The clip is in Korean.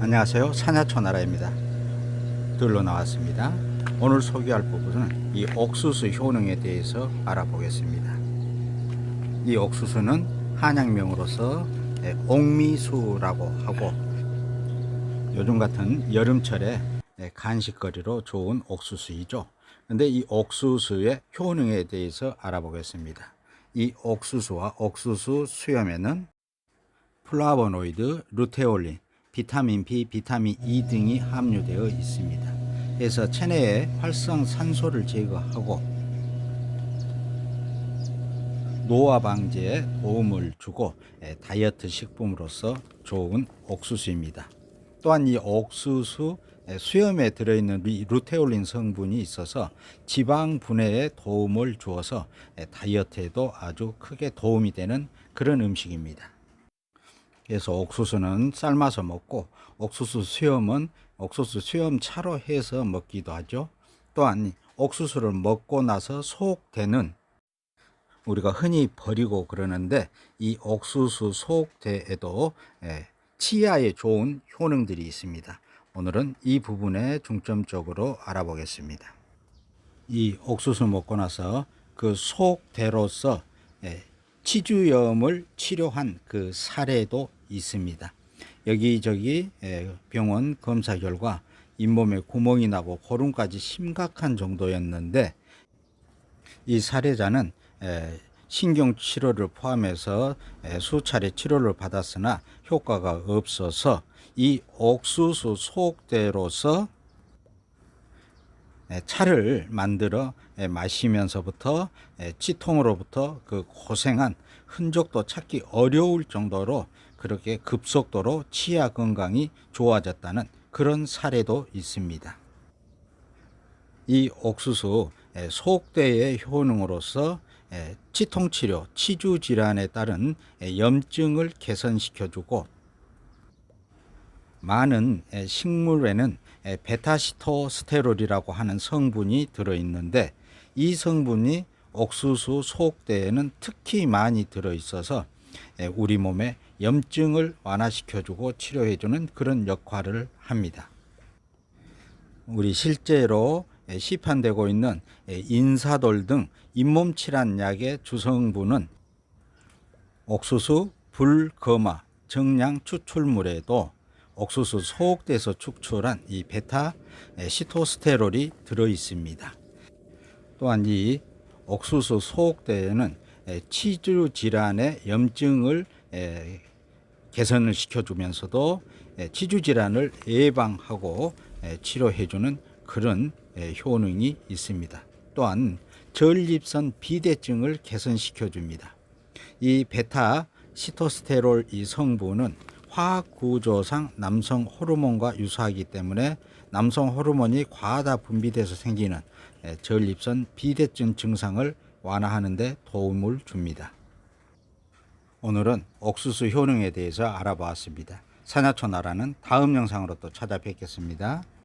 안녕하세요. 사냐초나라입니다. 들러 나왔습니다. 오늘 소개할 부분은 이 옥수수 효능에 대해서 알아보겠습니다. 이 옥수수는 한약명으로서 예, 옥미수라고 하고 요즘 같은 여름철에 예, 간식거리로 좋은 옥수수이죠. 근데 이 옥수수의 효능에 대해서 알아보겠습니다. 이 옥수수와 옥수수 수염에는 플라보노이드, 루테올린, 비타민 B, 비타민 E 등이 함유되어 있습니다. 그래서 체내의 활성 산소를 제거하고 노화 방지에 도움을 주고 에, 다이어트 식품으로서 좋은 옥수수입니다. 또한 이 옥수수 에, 수염에 들어있는 리- 루테올린 성분이 있어서 지방 분해에 도움을 주어서 에, 다이어트에도 아주 크게 도움이 되는 그런 음식입니다. 그래서 옥수수는 삶아서 먹고 옥수수 수염은 옥수수 수염 차로 해서 먹기도 하죠. 또한 옥수수를 먹고 나서 소옥되는 우리가 흔히 버리고 그러는데 이 옥수수 소옥대에도 예, 치아에 좋은 효능들이 있습니다. 오늘은 이 부분에 중점적으로 알아보겠습니다. 이 옥수수 먹고 나서 그 소옥대로서 예, 치주염을 치료한 그 사례도 있습니다. 여기저기 예, 병원 검사 결과 잇몸에 구멍이 나고 고름까지 심각한 정도였는데 이 사례자는 에, 신경 치료를 포함해서 에, 수차례 치료를 받았으나 효과가 없어서 이 옥수수 소옥대로서 에, 차를 만들어 에, 마시면서부터 에, 치통으로부터 그 고생한 흔적도 찾기 어려울 정도로 그렇게 급속도로 치아 건강이 좋아졌다는 그런 사례도 있습니다. 이 옥수수 에, 소옥대의 효능으로서 에, 치통 치료, 치주 질환에 따른 에, 염증을 개선시켜주고 많은 에, 식물에는 에, 베타시토스테롤이라고 하는 성분이 들어 있는데 이 성분이 옥수수 소옥대에는 특히 많이 들어 있어서 에, 우리 몸의 염증을 완화시켜주고 치료해주는 그런 역할을 합니다. 우리 실제로 에, 시판되고 있는 에, 인사돌 등 잇몸 질환 약의 주성분은 옥수수, 불 거마, 정량 추출물에도 옥수수 소옥대에서 축출한 이 베타 에, 시토스테롤이 들어 있습니다. 또한 이 옥수수 소옥대에는 에, 치주 질환의 염증을 에, 개선을 시켜주면서도 에, 치주 질환을 예방하고 에, 치료해주는 그런 에, 효능이 있습니다. 또한 전립선 비대증을 개선시켜 줍니다. 이 베타 시토스테롤 이 성분은 화학 구조상 남성 호르몬과 유사하기 때문에 남성 호르몬이 과하다 분비돼서 생기는 에, 전립선 비대증 증상을 완화하는 데 도움을 줍니다. 오늘은 옥수수 효능에 대해서 알아보았습니다. 사냐초나라는 다음 영상으로 또 찾아뵙겠습니다.